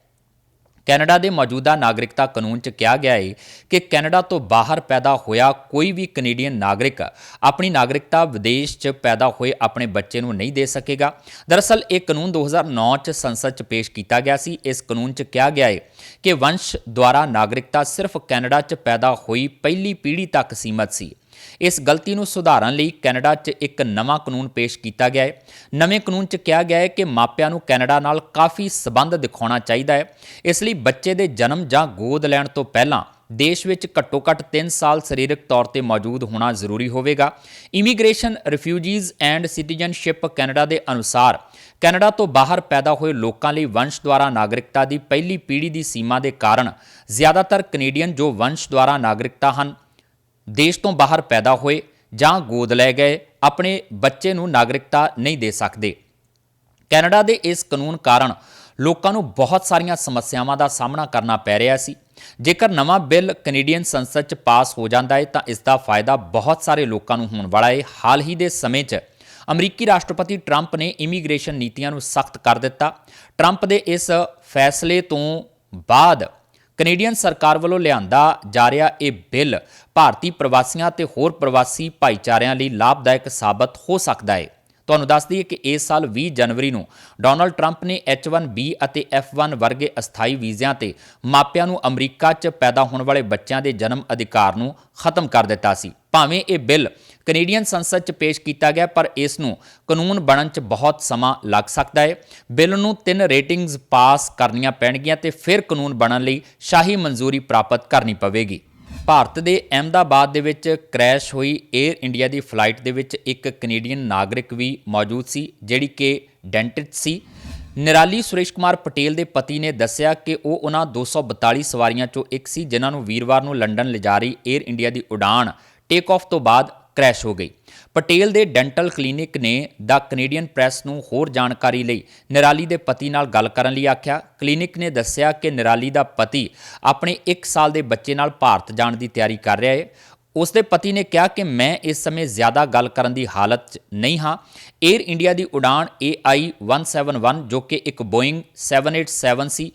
ਕੈਨੇਡਾ ਦੇ ਮੌਜੂਦਾ ਨਾਗਰਿਕਤਾ ਕਾਨੂੰਨ 'ਚ ਕਿਹਾ ਗਿਆ ਹੈ ਕਿ ਕੈਨੇਡਾ ਤੋਂ ਬਾਹਰ ਪੈਦਾ ਹੋਇਆ ਕੋਈ ਵੀ ਕੈਨੇਡੀਅਨ ਨਾਗਰਿਕ ਆਪਣੀ ਨਾਗਰਿਕਤਾ ਵਿਦੇਸ਼ 'ਚ ਪੈਦਾ ਹੋਏ ਆਪਣੇ ਬੱਚੇ ਨੂੰ ਨਹੀਂ ਦੇ ਸਕੇਗਾ। ਦਰਅਸਲ, ਇਹ ਕਾਨੂੰਨ 2009 'ਚ ਸੰਸਦ 'ਚ ਪੇਸ਼ ਕੀਤਾ ਗਿਆ ਸੀ। ਇਸ ਕਾਨੂੰਨ 'ਚ ਕਿਹਾ ਗਿਆ ਹੈ ਕਿ ਵੰਸ਼ ਦੁਆਰਾ ਨਾਗਰਿਕਤਾ ਸਿਰਫ ਕੈਨੇਡਾ 'ਚ ਪੈਦਾ ਹੋਈ ਪਹਿਲੀ ਪੀੜ੍ਹੀ ਤੱਕ ਸੀਮਤ ਸੀ। ਇਸ ਗਲਤੀ ਨੂੰ ਸੁਧਾਰਨ ਲਈ ਕੈਨੇਡਾ 'ਚ ਇੱਕ ਨਵਾਂ ਕਾਨੂੰਨ ਪੇਸ਼ ਕੀਤਾ ਗਿਆ ਹੈ। ਨਵੇਂ ਕਾਨੂੰਨ 'ਚ ਕਿਹਾ ਗਿਆ ਹੈ ਕਿ ਮਾਪਿਆਂ ਨੂੰ ਕੈਨੇਡਾ ਨਾਲ ਕਾਫੀ ਸਬੰਧ ਦਿਖਾਉਣਾ ਚਾਹੀਦਾ ਹੈ। ਇਸ ਲਈ ਬੱਚੇ ਦੇ ਜਨਮ ਜਾਂ ਗੋਦ ਲੈਣ ਤੋਂ ਪਹਿਲਾਂ ਦੇਸ਼ ਵਿੱਚ ਘੱਟੋ-ਘੱਟ 3 ਸਾਲ ਸਰੀਰਕ ਤੌਰ ਤੇ ਮੌਜੂਦ ਹੋਣਾ ਜ਼ਰੂਰੀ ਹੋਵੇਗਾ। Immigration refugees and citizenship Canada ਦੇ ਅਨੁਸਾਰ ਕੈਨੇਡਾ ਤੋਂ ਬਾਹਰ ਪੈਦਾ ਹੋਏ ਲੋਕਾਂ ਲਈ ਵੰਸ਼ ਦੁਆਰਾ ਨਾਗਰਿਕਤਾ ਦੀ ਪਹਿਲੀ ਪੀੜ੍ਹੀ ਦੀ ਸੀਮਾ ਦੇ ਕਾਰਨ ਜ਼ਿਆਦਾਤਰ ਕੈਨੇਡੀਅਨ ਜੋ ਵੰਸ਼ ਦੁਆਰਾ ਨਾਗਰਿਕਤਾ ਹਨ ਦੇਸ਼ ਤੋਂ ਬਾਹਰ ਪੈਦਾ ਹੋਏ ਜਾਂ ਗੋਦ ਲੈ ਗਏ, ਆਪਣੇ ਬੱਚੇ ਨੂੰ ਨਾਗਰਿਕਤਾ ਨਹੀਂ ਦੇ ਸਕਦੇ। ਕੈਨੇਡਾ ਦੇ ਇਸ ਕਾਨੂੰਨ ਕਾਰਨ ਲੋਕਾਂ ਨੂੰ ਬਹੁਤ ਸਾਰੀਆਂ ਸਮੱਸਿਆਵਾਂ ਦਾ ਸਾਹਮਣਾ ਕਰਨਾ ਪੈ ਰਿਹਾ ਸੀ। ਜੇਕਰ ਨਵਾਂ ਬਿੱਲ ਕੈਨੇਡੀਅਨ ਸੰਸਦ 'ਚ ਪਾਸ ਹੋ ਜਾਂਦਾ ਹੈ, ਤਾਂ ਇਸ ਦਾ ਫਾਇਦਾ ਬਹੁਤ ਸਾਰੇ ਲੋਕਾਂ ਨੂੰ ਹੋਣ ਵਾਲਾ ਹੈ। ਹਾਲ ਹੀ ਦੇ ਸਮੇਂ 'ਚ ਅਮਰੀਕੀ ਰਾਸ਼ਟਰਪਤੀ ਟਰੰਪ ਨੇ ਇਮੀਗ੍ਰੇਸ਼ਨ ਨੀਤੀਆਂ ਨੂੰ ਸਖਤ ਕਰ ਦਿੱਤਾ। ਟਰੰਪ ਦੇ ਇਸ ਫੈਸਲੇ ਤੋਂ ਬਾਅਦ ਕੈਨੇਡੀਅਨ ਸਰਕਾਰ ਵੱਲੋਂ ਲਿਆਂਦਾ ਜਾ ਰਿਹਾ ਇਹ ਬਿੱਲ ਭਾਰਤੀ ਪ੍ਰਵਾਸੀਆਂ ਤੇ ਹੋਰ ਪ੍ਰਵਾਸੀ ਭਾਈਚਾਰਿਆਂ ਲਈ ਲਾਭਦਾਇਕ ਸਾਬਤ ਹੋ ਸਕਦਾ ਹੈ। ਤੁਹਾਨੂੰ ਦੱਸ ਦਈਏ ਕਿ ਇਸ ਸਾਲ 20 ਜਨਵਰੀ ਨੂੰ ਡੋਨਲਡ ਟਰੰਪ ਨੇ H1B ਅਤੇ F1 ਵਰਗੇ ਅਸਥਾਈ ਵੀਜ਼ਿਆਂ ਤੇ ਮਾਪਿਆਂ ਨੂੰ ਅਮਰੀਕਾ 'ਚ ਪੈਦਾ ਹੋਣ ਵਾਲੇ ਬੱਚਿਆਂ ਦੇ ਜਨਮ ਅਧਿਕਾਰ ਨੂੰ ਖਤਮ ਕਰ ਦਿੱਤਾ ਸੀ। ਭਾਵੇਂ ਇਹ ਬਿੱਲ ਕੈਨੇਡੀਅਨ ਸੰਸਦ 'ਚ ਪੇਸ਼ ਕੀਤਾ ਗਿਆ, ਪਰ ਇਸ ਨੂੰ ਕਾਨੂੰਨ ਬਣਨ 'ਚ ਬਹੁਤ ਸਮਾਂ ਲੱਗ ਸਕਦਾ ਹੈ ਬਿੱਲ ਨੂੰ ਤਿੰਨ ਰੇਟਿੰਗਸ ਪਾਸ ਕਰਨੀਆਂ ਪੈਣਗੀਆਂ ਤੇ ਫਿਰ ਕਾਨੂੰਨ ਬਣਨ ਲਈ ਸ਼ਾਹੀ ਮਨਜ਼ੂਰੀ ਪ੍ਰਾਪਤ ਕਰਨੀ ਪਵੇਗੀ। ਭਾਰਤ ਦੇ ਅਹਿਮਦਾਬਾਦ ਦੇ ਵਿੱਚ ਕ੍ਰੈਸ਼ ਹੋਈ 에ਅਰ ਇੰਡੀਆ ਦੀ ਫਲਾਈਟ ਦੇ ਵਿੱਚ ਇੱਕ ਕੈਨੇਡੀਅਨ ਨਾਗਰਿਕ ਵੀ ਮੌਜੂਦ ਸੀ, ਜਿਹੜੀ ਕਿ ਡੈਂਟਿਸਟ ਸੀ। ਨਿਰਾਲੀ ਸੁਰੇਸ਼ ਕੁਮਾਰ ਪਟੇਲ ਦੇ ਪਤੀ ਨੇ ਦੱਸਿਆ ਕਿ ਉਹ ਉਹਨਾਂ 242 ਸਵਾਰੀਆਂ ਚੋਂ ਇੱਕ ਸੀ, ਜਿਨ੍ਹਾਂ ਨੂੰ ਵੀਰਵਾਰ ਨੂੰ ਲੰਡਨ ਲਿਜਾ ਰਹੀ 에ਅਰ ਇੰਡੀਆ ਦੀ ਉਡਾਣ। ਟੇਕ ਆਫ ਤੋਂ ਬਾਅਦ ਕ੍ਰੈਸ਼ ਹੋ ਗਈ। ਪਟੇਲ ਦੇ ਡੈਂਟਲ ਕਲੀਨਿਕ ਨੇ ਦਾ ਕੈਨੇਡੀਅਨ ਪ੍ਰੈਸ ਨੂੰ ਹੋਰ ਜਾਣਕਾਰੀ ਲਈ ਨਿਰਾਲੀ ਦੇ ਪਤੀ ਨਾਲ ਗੱਲ ਕਰਨ ਲਈ ਆਖਿਆ। ਕਲੀਨਿਕ ਨੇ ਦੱਸਿਆ ਕਿ ਨਿਰਾਲੀ ਦਾ ਪਤੀ ਆਪਣੇ 1 ਸਾਲ ਦੇ ਬੱਚੇ ਨਾਲ ਭਾਰਤ ਜਾਣ ਦੀ ਤਿਆਰੀ ਕਰ ਰਿਹਾ ਹੈ ਉਸ ਦੇ ਪਤੀ ਨੇ ਕਿਹਾ ਕਿ ਮੈਂ ਇਸ ਸਮੇਂ ਜ਼ਿਆਦਾ ਗੱਲ ਕਰਨ ਦੀ ਹਾਲਤ 'ਚ ਨਹੀਂ ਹਾਂ। 에ਅਰ ਇੰਡੀਆ ਦੀ ਉਡਾਨ AI 171 ਜੋ ਕਿ ਇੱਕ ਬੋਇੰਗ 787 ਸੀ।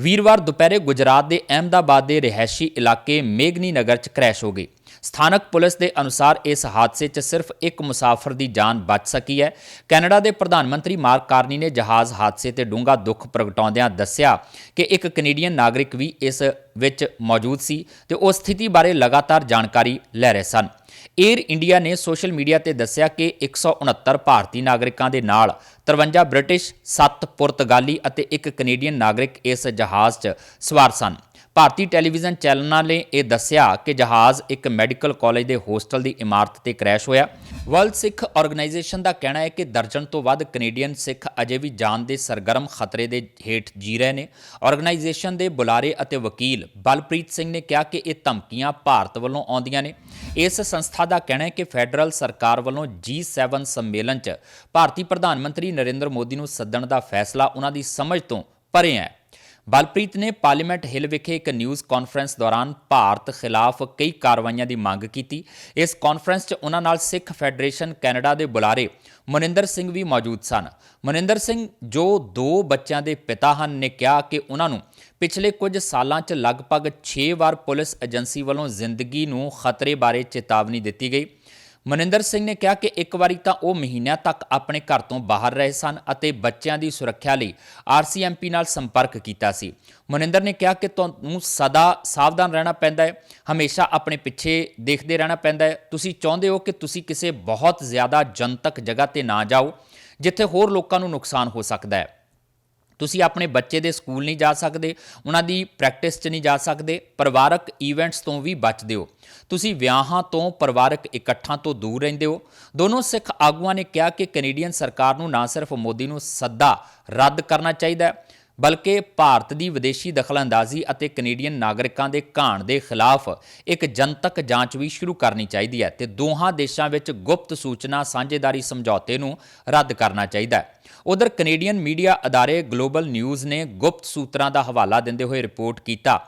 ਵੀਰਵਾਰ ਦੁਪਹਿਰੇ ਗੁਜਰਾਤ ਦੇ ਅਹਿਮਦਾਬਾਦ ਦੇ ਰਿਹਾਇਸ਼ੀ ਇਲਾਕੇ ਮੇਗਨੀ ਨਗਰ 'ਚ ਕ੍ਰੈਸ਼ ਹੋ ਗਈ। ਸਥਾਨਕ ਪੁਲਿਸ ਦੇ ਅਨੁਸਾਰ ਇਸ ਹਾਦਸੇ 'ਚ ਸਿਰਫ ਇੱਕ ਮੁਸਾਫਰ ਦੀ ਜਾਨ ਬਚ ਸਕੀ ਹੈ। ਕੈਨੇਡਾ ਦੇ ਪ੍ਰਧਾਨ ਮੰਤਰੀ ਮਾਰਕ ਕਾਰਨੀ ਨੇ ਜਹਾਜ਼ ਹਾਦਸੇ ਤੇ ਡੂੰਘਾ ਦੁੱਖ ਪ੍ਰਗਟਾਉਂਦਿਆਂ ਦੱਸਿਆ ਕਿ ਇੱਕ ਕੈਨੇਡੀਅਨ ਨਾਗਰਿਕ ਵੀ ਇਸ ਵਿੱਚ ਮੌਜੂਦ ਸੀ ਤੇ ਉਹ ਸਥਿਤੀ ਬਾਰੇ ਲਗਾਤਾਰ ਜਾਣਕਾਰੀ ਲੈ ਰਹੇ ਸਨ। 에ਅਰ ਇੰਡੀਆ ਨੇ ਸੋਸ਼ਲ ਮੀਡੀਆ ਤੇ ਦੱਸਿਆ ਕਿ 169 ਭਾਰਤੀ ਨਾਗਰਿਕਾਂ ਦੇ ਨਾਲ 53 ਬ੍ਰਿਟਿਸ਼ 7 ਪੁਰਤਗਾਲੀ ਅਤੇ ਇੱਕ ਕੈਨੇਡੀਅਨ ਨਾਗਰਿਕ ਇਸ ਜਹਾਜ਼ 'ਚ ਸਵਾਰ ਸਨ। ਭਾਰਤੀ ਟੈਲੀਵਿਜ਼ਨ ਚੈਨਲਾਂ ਨੇ ਇਹ ਦੱਸਿਆ ਕਿ ਜਹਾਜ਼ ਇੱਕ ਮੈਡੀਕਲ ਕਾਲਜ ਦੇ ਹੋਸਟਲ ਦੀ ਇਮਾਰਤ ਤੇ ਕ੍ਰੈਸ਼ ਹੋਇਆ। ਵਰਲਡ ਸਿੱਖ ਆਰਗੇਨਾਈਜੇਸ਼ਨ ਦਾ ਕਹਿਣਾ ਹੈ ਕਿ ਦਰਜਨ ਤੋਂ ਵੱਧ ਕੈਨੇਡੀਅਨ ਸਿੱਖ ਅਜੇ ਵੀ ਜਾਨ ਦੇ ਸਰਗਰਮ ਖਤਰੇ ਦੇ ਹੇਠ ਜੀ ਰਹੇ ਨੇ। ਆਰਗੇਨਾਈਜੇਸ਼ਨ ਦੇ ਬੁਲਾਰੇ ਅਤੇ ਵਕੀਲ ਬਲਪ੍ਰੀਤ ਸਿੰਘ ਨੇ ਕਿਹਾ ਕਿ ਇਹ ਧਮਕੀਆਂ ਭਾਰਤ ਵੱਲੋਂ ਆਉਂਦੀਆਂ ਨੇ। ਇਸ ਸੰਸਥਾ ਦਾ ਕਹਿਣਾ ਹੈ ਕਿ ਫੈਡਰਲ ਸਰਕਾਰ ਵੱਲੋਂ G7 ਸੰਮੇਲਨ 'ਚ ਭਾਰਤੀ ਪ੍ਰਧਾਨ ਮੰਤਰੀ ਨਰਿੰਦਰ ਮੋਦੀ ਨੂੰ ਸੱਦਣ ਦਾ ਫੈਸਲਾ ਉਹਨਾਂ ਦੀ ਸਮਝ ਤੋਂ ਪਰੇ ਹੈ। ਬਲਪ੍ਰੀਤ ਨੇ ਪਾਰਲੀਮੈਂਟ ਹਿੱਲ ਵਿਖੇ ਇੱਕ ਨਿਊਜ਼ ਕਾਨਫਰੰਸ ਦੌਰਾਨ ਭਾਰਤ ਖਿਲਾਫ ਕਈ ਕਾਰਵਾਈਆਂ ਦੀ ਮੰਗ ਕੀਤੀ। ਇਸ ਕਾਨਫਰੰਸ 'ਚ ਉਹਨਾਂ ਨਾਲ ਸਿੱਖ ਫੈਡਰੇਸ਼ਨ ਕੈਨੇਡਾ ਦੇ ਬੁਲਾਰੇ ਮਨਿੰਦਰ ਸਿੰਘ ਵੀ ਮੌਜੂਦ ਸਨ। ਮਨਿੰਦਰ ਸਿੰਘ, ਜੋ ਦੋ ਬੱਚਿਆਂ ਦੇ ਪਿਤਾ ਹਨ, ਨੇ ਕਿਹਾ ਕਿ ਉਹਨਾਂ ਨੂੰ ਪਿਛਲੇ ਕੁਝ ਸਾਲਾਂ 'ਚ ਲਗਭਗ 6 ਵਾਰ ਪੁਲਿਸ ਏਜੰਸੀ ਵੱਲੋਂ ਜ਼ਿੰਦਗੀ ਨੂੰ ਖਤਰੇ ਬਾਰੇ ਚੇਤਾਵਨੀ ਦਿੱਤੀ ਗਈ। ਮਨਿੰਦਰ ਸਿੰਘ ਨੇ ਕਿਹਾ ਕਿ ਇੱਕ ਵਾਰੀ ਤਾਂ ਉਹ ਮਹੀਨਿਆਂ ਤੱਕ ਆਪਣੇ ਘਰ ਤੋਂ ਬਾਹਰ ਰਹੇ ਸਨ ਅਤੇ ਬੱਚਿਆਂ ਦੀ ਸੁਰੱਖਿਆ ਲਈ ਆਰਸੀਐਮਪੀ ਨਾਲ ਸੰਪਰਕ ਕੀਤਾ ਸੀ। ਮਨਿੰਦਰ ਨੇ ਕਿਹਾ ਕਿ ਤੁਹਾਨੂੰ ਸਦਾ ਸਾਵਧਾਨ ਰਹਿਣਾ ਪੈਂਦਾ ਹੈ, ਹਮੇਸ਼ਾ ਆਪਣੇ ਪਿੱਛੇ ਦੇਖਦੇ ਰਹਿਣਾ ਪੈਂਦਾ ਹੈ। ਤੁਸੀਂ ਚਾਹੁੰਦੇ ਹੋ ਕਿ ਤੁਸੀਂ ਕਿਸੇ ਬਹੁਤ ਜ਼ਿਆਦਾ ਜਨਤਕ ਜਗ੍ਹਾ ਤੇ ਨਾ ਜਾਓ, ਜਿੱਥੇ ਹੋਰ ਲੋਕਾਂ ਨੂੰ ਨੁਕਸਾਨ ਹੋ ਸਕਦਾ ਹੈ। ਤੁਸੀਂ ਆਪਣੇ ਬੱਚੇ ਦੇ ਸਕੂਲ ਨਹੀਂ ਜਾ ਸਕਦੇ, ਉਹਨਾਂ ਦੀ ਪ੍ਰੈਕਟਿਸ 'ਚ ਨਹੀਂ ਜਾ ਸਕਦੇ, ਪਰਿਵਾਰਕ ਈਵੈਂਟਸ ਤੋਂ ਵੀ ਬਚਦੇ ਹੋ ਤੁਸੀਂ ਵਿਆਹਾਂ ਤੋਂ, ਪਰਿਵਾਰਕ ਇਕੱਠਾਂ ਤੋਂ ਦੂਰ ਰਹਿੰਦੇ ਹੋ। ਦੋਨੋਂ ਸਿੱਖ ਆਗੂਆਂ ਨੇ ਕਿਹਾ ਕਿ ਕੈਨੇਡੀਅਨ ਸਰਕਾਰ ਨੂੰ ਨਾ ਸਿਰਫ ਮੋਦੀ ਨੂੰ ਸੱਦਾ ਰੱਦ ਕਰਨਾ ਚਾਹੀਦਾ ਹੈ ਬਲਕਿ ਭਾਰਤ ਦੀ ਵਿਦੇਸ਼ੀ ਦਖਲਅੰਦਾਜ਼ੀ ਅਤੇ ਕੈਨੇਡੀਅਨ ਨਾਗਰਿਕਾਂ ਦੇ ਘਾਣ ਦੇ ਖਿਲਾਫ ਇੱਕ ਜਨਤਕ ਜਾਂਚ ਵੀ ਸ਼ੁਰੂ ਕਰਨੀ ਚਾਹੀਦੀ ਹੈ ਤੇ ਦੋਹਾਂ ਦੇਸ਼ਾਂ ਵਿੱਚ ਗੁਪਤ ਸੂਚਨਾ ਸਾਂਝੇਦਾਰੀ ਸਮਝੌਤੇ ਨੂੰ ਰੱਦ ਕਰਨਾ ਚਾਹੀਦਾ ਹੈ। ਉਧਰ ਕੈਨੇਡੀਅਨ ਮੀਡੀਆ ਅਦਾਰੇ ਗਲੋਬਲ ਨਿਊਜ਼ ਨੇ ਗੁਪਤ ਸੂਤਰਾਂ ਦਾ ਹਵਾਲਾ ਦਿੰਦੇ ਹੋਏ ਰਿਪੋਰਟ ਕੀਤਾ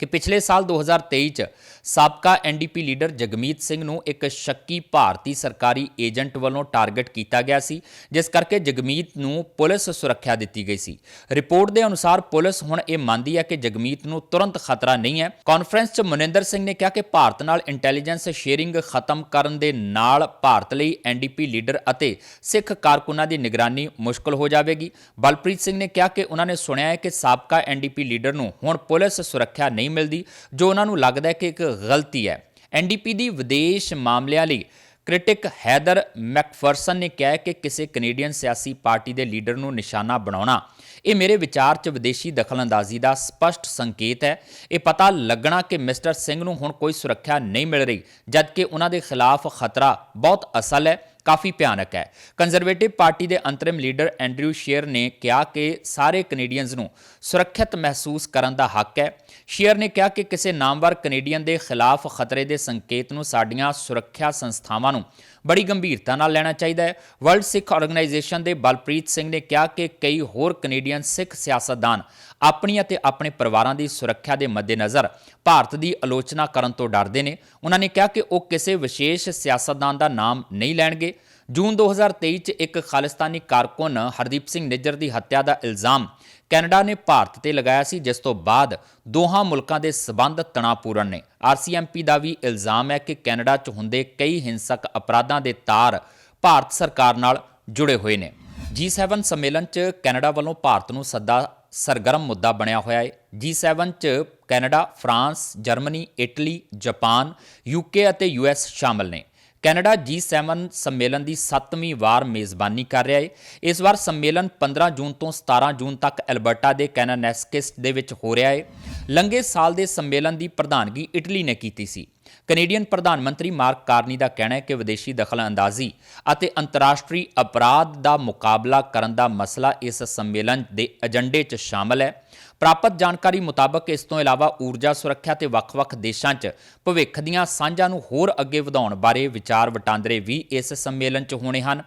ਕਿ ਪਿਛਲੇ ਸਾਲ 2023 ਚ ਸਾਬਕਾ ਐਨਡੀਪੀ ਲੀਡਰ ਜਗਮੀਤ ਸਿੰਘ ਨੂੰ ਇੱਕ ਸ਼ੱਕੀ ਭਾਰਤੀ ਸਰਕਾਰੀ ਏਜੰਟ ਵੱਲੋਂ ਟਾਰਗੇਟ ਕੀਤਾ ਗਿਆ ਸੀ, ਜਿਸ ਕਰਕੇ ਜਗਮੀਤ ਨੂੰ ਪੁਲਿਸ ਸੁਰੱਖਿਆ ਦਿੱਤੀ ਗਈ ਸੀ। ਰਿਪੋਰਟ ਦੇ ਅਨੁਸਾਰ ਪੁਲਿਸ ਹੁਣ ਇਹ ਮੰਨਦੀ ਹੈ ਕਿ ਜਗਮੀਤ ਨੂੰ ਤੁਰੰਤ ਖਤਰਾ ਨਹੀਂ ਹੈ। ਕਾਨਫਰੰਸ 'ਚ ਮਨਿੰਦਰ ਸਿੰਘ ਨੇ ਕਿਹਾ ਕਿ ਭਾਰਤ ਨਾਲ ਇੰਟੈਲੀਜੈਂਸ ਸ਼ੇਅਰਿੰਗ ਖਤਮ ਕਰਨ ਦੇ ਨਾਲ ਭਾਰਤ ਲਈ ਐਨਡੀਪੀ ਲੀਡਰ ਅਤੇ ਸਿੱਖ ਕਾਰਕੁਨਾਂ ਦੀ ਨਿਗਰਾਨੀ ਮੁਸ਼ਕਲ ਹੋ ਜਾਵੇਗੀ। ਬਲਪ੍ਰੀਤ ਸਿੰਘ ਨੇ ਕਿਹਾ ਕਿ ਉਹਨਾਂ ਨੇ ਸੁਣਿਆ ਹੈ ਕਿ ਸਾਬਕਾ ਐਨਡੀਪੀ ਲੀਡਰ ਨੂੰ ਹੁਣ ਪੁਲਿਸ ਸੁਰੱਖਿਆ ਨਹੀਂ ਮਿਲਦੀ, ਜੋ ਉਹਨਾਂ ਨੂੰ ਲੱਗਦਾ ਹੈ ਕਿ ਇੱਕ ਗਲਤੀ ਹੈ। ਐਨਡੀਪੀ ਦੀ ਵਿਦੇਸ਼ ਮਾਮਲਿਆਂ ਲਈ ਕ੍ਰਿਟਿਕ ਹੈਦਰ ਮੈਕਫਰਸਨ ਨੇ ਕਿਹਾ ਕਿ ਕਿਸੇ ਕੈਨੇਡੀਅਨ ਸਿਆਸੀ ਪਾਰਟੀ ਦੇ ਲੀਡਰ ਨੂੰ ਨਿਸ਼ਾਨਾ ਬਣਾਉਣਾ, ਇਹ ਮੇਰੇ ਵਿਚਾਰ 'ਚ ਵਿਦੇਸ਼ੀ ਦਖਲਅੰਦਾਜ਼ੀ ਦਾ ਸਪਸ਼ਟ ਸੰਕੇਤ ਹੈ। ਇਹ ਪਤਾ ਲੱਗਣਾ ਕਿ ਮਿਸਟਰ ਸਿੰਘ ਨੂੰ ਹੁਣ ਕੋਈ ਸੁਰੱਖਿਆ ਨਹੀਂ ਮਿਲ ਰਹੀ, ਜਦਕਿ ਉਹਨਾਂ ਦੇ ਖਿਲਾਫ ਖਤਰਾ ਬਹੁਤ ਅਸਲ ਹੈ। ਕਾਫੀ ਭਿਆਨਕ ਹੈ। ਕੰਜ਼ਰਵੇਟਿਵ ਪਾਰਟੀ ਦੇ ਅੰਤਰਿਮ ਲੀਡਰ ਐਂਡਰਿਊ ਸ਼ੇਅਰ ਨੇ ਕਿਹਾ ਕਿ ਸਾਰੇ ਕੈਨੇਡੀਅਨਜ਼ ਨੂੰ ਸੁਰੱਖਿਅਤ ਮਹਿਸੂਸ ਕਰਨ ਦਾ ਹੱਕ ਹੈ। ਸ਼ੇਅਰ ਨੇ ਕਿਹਾ ਕਿ ਕਿਸੇ ਨਾਮਵਰ ਕੈਨੇਡੀਅਨ ਦੇ ਖਿਲਾਫ ਖਤਰੇ ਦੇ ਸੰਕੇਤ ਨੂੰ ਸਾਡੀਆਂ ਸੁਰੱਖਿਆ ਸੰਸਥਾਵਾਂ ਨੂੰ ਬੜੀ ਗੰਭੀਰਤਾ ਨਾਲ ਲੈਣਾ ਚਾਹੀਦਾ ਹੈ। ਵਰਲਡ ਸਿੱਖ ਆਰਗੇਨਾਈਜੇਸ਼ਨ ਦੇ ਬਲਪ੍ਰੀਤ ਸਿੰਘ ਨੇ ਕਿਹਾ ਕਿ ਕਈ ਹੋਰ ਕੈਨੇਡੀਅਨ ਸਿੱਖ ਸਿਆਸਤਦਾਨ ਆਪਣੀ ਅਤੇ ਆਪਣੇ ਪਰਿਵਾਰਾਂ ਦੀ ਸੁਰੱਖਿਆ ਦੇ ਮੱਦੇਨਜ਼ਰ ਭਾਰਤ ਦੀ ਆਲੋਚਨਾ ਕਰਨ ਤੋਂ ਡਰਦੇ ਨੇ। ਉਹਨਾਂ ਨੇ ਕਿਹਾ ਕਿ ਉਹ ਕਿਸੇ ਵਿਸ਼ੇਸ਼ ਸਿਆਸਤਦਾਨ ਦਾ ਨਾਮ ਨਹੀਂ ਲੈਣਗੇ। ਜੂਨ 2023 ਚ ਇੱਕ ਖਾਲਿਸਤਾਨੀ ਕਾਰਕੁਨ ਹਰਦੀਪ ਸਿੰਘ ਨਿੱਜਰ ਦੀ ਹੱਤਿਆ ਦਾ ਇਲਜ਼ਾਮ ਕੈਨੇਡਾ ਨੇ ਭਾਰਤ ਤੇ ਲਗਾਇਆ ਸੀ ਜਿਸ ਤੋਂ ਬਾਅਦ ਦੋਹਾਂ ਮੁਲਕਾਂ ਦੇ ਸਬੰਧ ਤਣਾਪੂਰਨ ਨੇ। ਆਰਸੀਐਮਪੀ ਦਾ ਵੀ ਇਲਜ਼ਾਮ ਹੈ ਕਿ ਕੈਨੇਡਾ 'ਚ ਹੁੰਦੇ ਕਈ ਹਿੰਸਕ ਅਪਰਾਧਾਂ ਦੇ ਤਾਰ ਭਾਰਤ ਸਰਕਾਰ ਨਾਲ ਜੁੜੇ ਹੋਏ ਨੇ। G7 ਸੰਮੇਲਨ 'ਚ ਕੈਨੇਡਾ ਵੱਲੋਂ ਭਾਰਤ ਨੂੰ ਸੱਦਾ ਸਰਗਰਮ ਮੁੱਦਾ ਬਣਿਆ ਹੋਇਆ ਹੈ। G7 'ਚ Canada, France, Germany, Italy, Japan, UK ਅਤੇ ਯੂਐਸ ਸ਼ਾਮਲ ਨੇ। ਕੈਨੇਡਾ G7 ਸੰਮੇਲਨ ਦੀ 7ਵੀਂ ਵਾਰ ਮੇਜ਼ਬਾਨੀ ਕਰ ਰਿਹਾ ਹੈ ਇਸ ਵਾਰ ਸੰਮੇਲਨ 15 ਜੂਨ ਤੋਂ 17 ਜੂਨ ਤੱਕ ਐਲਬਰਟਾ ਦੇ ਕੈਨਾਨੈਸਕਿਸ ਦੇ ਵਿੱਚ ਹੋ ਰਿਹਾ ਹੈ ਲੰਘੇ ਸਾਲ ਦੇ ਸੰਮੇਲਨ ਦੀ ਪ੍ਰਧਾਨਗੀ ਇਟਲੀ ਨੇ ਕੀਤੀ ਸੀ। ਕੈਨੇਡੀਅਨ ਪ੍ਰਧਾਨ ਮੰਤਰੀ ਮਾਰਕ ਕਾਰਨੀ ਦਾ ਕਹਿਣਾ ਹੈ ਕਿ ਵਿਦੇਸ਼ੀ ਦਖਲਅੰਦਾਜ਼ੀ ਅਤੇ ਅੰਤਰਰਾਸ਼ਟਰੀ ਅਪਰਾਧ ਦਾ ਮੁਕਾਬਲਾ ਕਰਨ ਦਾ ਮਸਲਾ ਇਸ ਸੰਮੇਲਨ ਦੇ ਏਜੰਡੇ 'ਚ ਸ਼ਾਮਲ ਹੈ। ਪ੍ਰਾਪਤ ਜਾਣਕਾਰੀ ਮੁਤਾਬਕ ਇਸ ਤੋਂ ਇਲਾਵਾ ਊਰਜਾ ਸੁਰੱਖਿਆ ਤੇ ਵੱਖ-ਵੱਖ ਦੇਸ਼ਾਂ 'ਚ ਭਵਿੱਖ ਦੀਆਂ ਸਾਂਝਾਂ ਨੂੰ ਹੋਰ ਅੱਗੇ ਵਧਾਉਣ ਬਾਰੇ ਵਿਚਾਰ ਵਟਾਂਦਰੇ ਵੀ ਇਸ ਸੰਮੇਲਨ 'ਚ ਹੋਣੇ ਹਨ।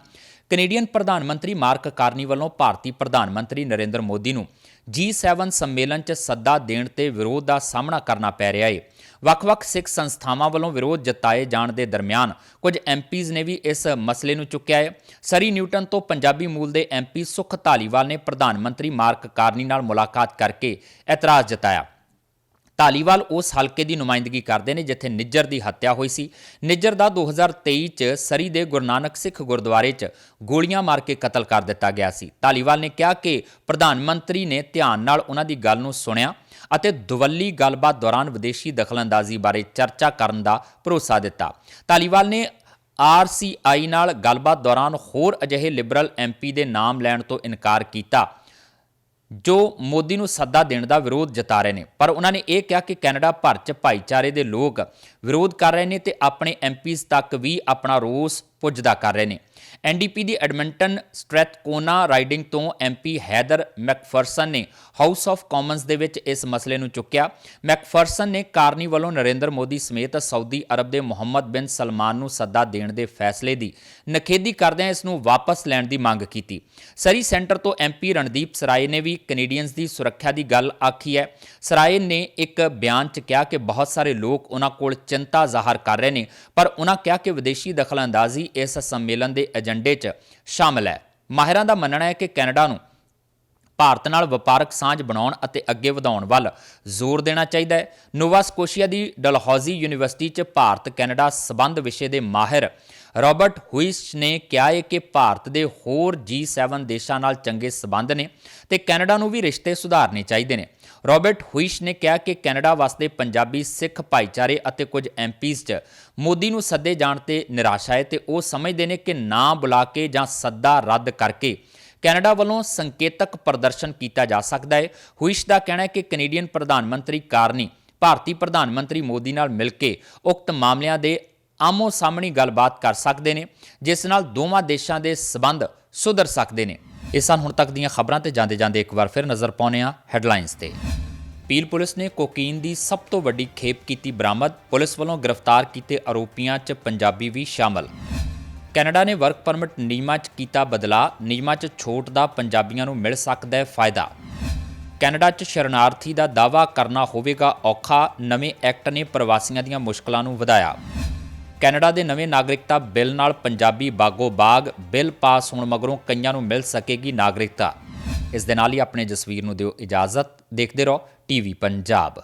ਕੈਨੇਡੀਅਨ ਪ੍ਰਧਾਨ ਮੰਤਰੀ ਮਾਰਕ ਕਾਰਨੀ ਵੱਲੋਂ ਭਾਰਤੀ ਪ੍ਰਧਾਨ ਮੰਤਰੀ ਨਰਿੰਦਰ ਮੋਦੀ ਨੂੰ G7 ਸੰਮੇਲਨ 'ਚ ਸੱਦਾ ਦੇਣ ਤੇ ਵਿਰੋਧ ਦਾ ਸਾਹਮਣਾ ਕਰਨਾ ਪੈ ਰਿਹਾ ਹੈ ਵੱਖ-ਵੱਖ ਸਿੱਖ ਸੰਸਥਾਵਾਂ ਵੱਲੋਂ ਵਿਰੋਧ ਜਤਾਏ ਜਾਣ ਦੇ ਦਰਮਿਆਨ ਕੁਝ ਐਮਪੀਜ਼ ਨੇ ਵੀ ਇਸ ਮਸਲੇ ਨੂੰ ਚੁੱਕਿਆ ਹੈ। ਸਰੀ ਨਿਊਟਨ ਤੋਂ ਪੰਜਾਬੀ ਮੂਲ ਦੇ ਐਮਪੀ ਸੁਖ ਧਾਲੀਵਾਲ ਨੇ ਪ੍ਰਧਾਨ ਮੰਤਰੀ ਮਾਰਕ ਕਾਰਨੀ ਨਾਲ ਮੁਲਾਕਾਤ ਕਰਕੇ ਇਤਰਾਜ਼ ਜਤਾਇਆ। ਧਾਲੀਵਾਲ ਉਸ ਹਲਕੇ ਦੀ ਨੁਮਾਇੰਦਗੀ ਕਰਦੇ ਨੇ ਜਿੱਥੇ ਨਿੱਜਰ ਦੀ ਹੱਤਿਆ ਹੋਈ ਸੀ। ਨਿੱਜਰ ਦਾ 2023 ਚ ਸਰੀ ਦੇ ਗੁਰੂ ਨਾਨਕ ਸਿੱਖ ਗੁਰਦੁਆਰੇ 'ਚ ਗੋਲੀਆਂ ਮਾਰ ਕੇ ਕਤਲ ਕਰ ਦਿੱਤਾ ਗਿਆ ਸੀ। ਧਾਲੀਵਾਲ ਨੇ ਕਿਹਾ ਕਿ ਪ੍ਰਧਾਨ ਮੰਤਰੀ ਨੇ ਧਿਆਨ ਨਾਲ ਉਹਨਾਂ ਦੀ ਗੱਲ ਨੂੰ ਸੁਣਿਆ ਅਤੇ ਦੁਵੱਲੀ ਗੱਲਬਾਤ ਦੌਰਾਨ ਵਿਦੇਸ਼ੀ ਦਖਲਅੰਦਾਜ਼ੀ ਬਾਰੇ ਚਰਚਾ ਕਰਨ ਦਾ ਭਰੋਸਾ ਦਿੱਤਾ। ਧਾਲੀਵਾਲ ਨੇ ਆਰਸੀਆਈ ਨਾਲ ਗੱਲਬਾਤ ਦੌਰਾਨ ਹੋਰ ਅਜਿਹੇ ਲਿਬਰਲ ਐਮਪੀ ਦੇ ਨਾਮ ਲੈਣ ਤੋਂ ਇਨਕਾਰ ਕੀਤਾ। ਜੋ ਮੋਦੀ ਨੂੰ ਸੱਦਾ ਦੇਣ ਦਾ ਵਿਰੋਧ ਜਤਾ ਰਹੇ ਨੇ। ਪਰ ਉਹਨਾਂ ਨੇ ਇਹ ਕਿਹਾ ਕਿ ਕੈਨੇਡਾ ਭਰ 'ਚ ਭਾਈਚਾਰੇ ਦੇ ਲੋਕ ਵਿਰੋਧ ਕਰ ਰਹੇ ਨੇ ਤੇ ਆਪਣੇ ਐਮਪੀਜ਼ ਤੱਕ ਵੀ ਆਪਣਾ ਰੋਸ ਪੁੱਜਦਾ ਕਰ ਰਹੇ ਨੇ। ਐਨਡੀਪੀ ਦੀ ਐਡਮਿੰਟਨ ਸਟ੍ਰੈਥਕੋਨਾ ਰਾਈਡਿੰਗ ਤੋਂ ਐਮਪੀ ਹੈਦਰ ਮੈਕਫਰਸਨ ਨੇ ਹਾਊਸ ਆਫ ਕਾਮਨਸ ਦੇ ਵਿੱਚ ਇਸ ਮਸਲੇ ਨੂੰ ਚੁੱਕਿਆ। ਮੈਕਫਰਸਨ ਨੇ ਕਾਰਨੀ ਵੱਲੋਂ ਨਰਿੰਦਰ ਮੋਦੀ ਸਮੇਤ ਸਾਊਦੀ ਅਰਬ ਦੇ ਮੁਹੰਮਦ ਬਿਨ ਸਲਮਾਨ ਨੂੰ ਸੱਦਾ ਦੇਣ ਦੇ ਫੈਸਲੇ ਦੀ ਨਖੇਦੀ ਕਰਦਿਆਂ ਇਸ ਨੂੰ ਵਾਪਸ ਲੈਣ ਦੀ ਮੰਗ ਕੀਤੀ। ਸਰੀ ਸੈਂਟਰ ਤੋਂ ਐਮਪੀ ਰਣਦੀਪ ਸਰਾਏ ਨੇ ਵੀ ਕੈਨੇਡੀਅਨਸ ਦੀ ਸੁਰੱਖਿਆ ਦੀ ਗੱਲ ਆਖੀ ਹੈ। ਸਰਾਏ ਨੇ ਇੱਕ ਬਿਆਨ 'ਚ ਕਿਹਾ ਕਿ ਬਹੁਤ ਸਾਰੇ ਲੋਕ ਉਹਨਾਂ ਕੋਲ ਚਿੰਤਾ ਜ਼ਾਹਰ ਕਰ ਰਹੇ ਨੇ, ਪਰ ਉਹਨਾਂ ਕਿਹਾ ਕਿ ਵਿਦੇਸ਼ੀ ਦਖਲਅੰਦਾਜ਼ੀ ਇਸ ਸੰਮੇਲਨ ਦੇ ਏਜੰਡੇ 'ਚ ਸ਼ਾਮਲ ਹੈ। ਮਾਹਿਰਾਂ ਦਾ ਮੰਨਣਾ ਹੈ ਕਿ ਕੈਨੇਡਾ ਨੂੰ ਭਾਰਤ ਨਾਲ ਵਪਾਰਕ ਸਾਂਝ ਬਣਾਉਣ ਅਤੇ ਅੱਗੇ ਵਧਾਉਣ ਵੱਲ ਜ਼ੋਰ ਦੇਣਾ ਚਾਹੀਦਾ ਹੈ। ਨੋਵਾ ਸਕੋਸ਼ੀਆ ਦੀ ਡਲਹੌਜ਼ੀ ਯੂਨੀਵਰਸਿਟੀ 'ਚ ਭਾਰਤ ਕੈਨੇਡਾ ਸਬੰਧ ਵਿਸ਼ੇ ਦੇ ਮਾਹਿਰ ਰਾਬਰਟ ਹੁਇਸ ਨੇ ਕਿਹਾ ਹੈ ਕਿ ਭਾਰਤ ਦੇ ਹੋਰ G7 ਦੇਸ਼ਾਂ ਨਾਲ ਚੰਗੇ ਸਬੰਧ ਨੇ ਤੇ ਕੈਨੇਡਾ ਨੂੰ ਵੀ ਰਿਸ਼ਤੇ ਸੁਧਾਰਨੇ ਚਾਹੀਦੇ ਨੇ। ਰਾਬਰਟ ਹੁਇਸ ਨੇ ਕਿਹਾ ਕਿ ਕੈਨੇਡਾ ਵਾਸਤੇ ਪੰਜਾਬੀ ਸਿੱਖ ਭਾਈਚਾਰੇ ਅਤੇ ਕੁਝ ਐਮਪੀਜ਼ 'ਚ ਮੋਦੀ ਨੂੰ ਸੱਦੇ ਜਾਣ ਤੇ ਨਿਰਾਸ਼ਾ ਹੈ ਤੇ ਉਹ ਸਮਝਦੇ ਨੇ ਕਿ ਨਾ ਬੁਲਾ ਕੇ ਜਾਂ ਸੱਦਾ ਰੱਦ ਕਰਕੇ ਕੈਨੇਡਾ ਵੱਲੋਂ ਸੰਕੇਤਕ ਪ੍ਰਦਰਸ਼ਨ ਕੀਤਾ ਜਾ ਸਕਦਾ ਹੈ। ਹੁਇਸ਼ ਦਾ ਕਹਿਣਾ ਹੈ ਕਿ ਕੈਨੇਡੀਅਨ ਪ੍ਰਧਾਨ ਮੰਤਰੀ ਕਾਰਨੀ, ਭਾਰਤੀ ਪ੍ਰਧਾਨ ਮੰਤਰੀ ਮੋਦੀ ਨਾਲ ਮਿਲ ਕੇ ਉਕਤ ਮਾਮਲਿਆਂ ਦੇ ਆਮੋ ਸਾਹਮਣੀ ਗੱਲਬਾਤ ਕਰ ਸਕਦੇ ਨੇ, ਜਿਸ ਨਾਲ ਦੋਵਾਂ ਦੇਸ਼ਾਂ ਦੇ ਸਬੰਧ ਸੁਧਰ ਸਕਦੇ ਨੇ। ਇਸ ਸਨ ਹੁਣ ਤੱਕ ਦੀਆਂ ਖਬਰਾਂ ਤੇ ਜਾਂਦੇ ਜਾਂਦੇ ਇੱਕ ਵਾਰ ਫਿਰ ਨਜ਼ਰ ਪਾਉਂਦੇ ਹਾਂ ਹੈਡਲਾਈਨਸ ਤੇ। ਪੀਲ ਪੁਲਿਸ ਨੇ ਕੋਕੀਨ ਦੀ ਸਭ ਤੋਂ ਵੱਡੀ ਖੇਪ ਕੀਤੀ ਬਰਾਮਦ, ਪੁਲਿਸ ਵੱਲੋਂ ਗ੍ਰਿਫਤਾਰ ਕੀਤੇ ਆਰੋਪੀਆਂ 'ਚ ਪੰਜਾਬੀ ਵੀ ਸ਼ਾਮਲ। ਕੈਨੇਡਾ ਨੇ ਵਰਕ ਪਰਮਿਟ ਨਿਯਮਾਂ 'ਚ ਕੀਤਾ ਬਦਲਾਅ ਨਿਯਮਾਂ 'ਚ ਛੋਟ ਦਾ ਪੰਜਾਬੀਆਂ ਨੂੰ ਮਿਲ ਸਕਦਾ ਹੈ ਫਾਇਦਾ। ਕੈਨੇਡਾ 'ਚ ਸ਼ਰਨਾਰਥੀ ਦਾ ਦਾਅਵਾ ਕਰਨਾ ਹੋਵੇਗਾ ਔਖਾ, ਨਵੇਂ ਐਕਟ ਨੇ ਪ੍ਰਵਾਸੀਆਂ ਦੀਆਂ ਮੁਸ਼ਕਲਾਂ ਨੂੰ ਵਧਾਇਆ। ਕੈਨੇਡਾ ਦੇ ਨਵੇਂ ਨਾਗਰਿਕਤਾ ਬਿੱਲ ਨਾਲ ਪੰਜਾਬੀ ਬਾਗੋ ਬਾਗ ਬਿੱਲ ਪਾਸ ਹੋਣ ਮਗਰੋਂ ਕਈਆਂ ਨੂੰ ਮਿਲ ਸਕੇਗੀ ਨਾਗਰਿਕਤਾ। ਇਸ ਦੇ ਨਾਲ ਹੀ ਆਪਣੇ ਜਸਵੀਰ ਨੂੰ ਦਿਓ ਇਜਾਜ਼ਤ। ਦੇਖਦੇ ਰਹੋ, ਟੀਵੀ ਪੰਜਾਬ।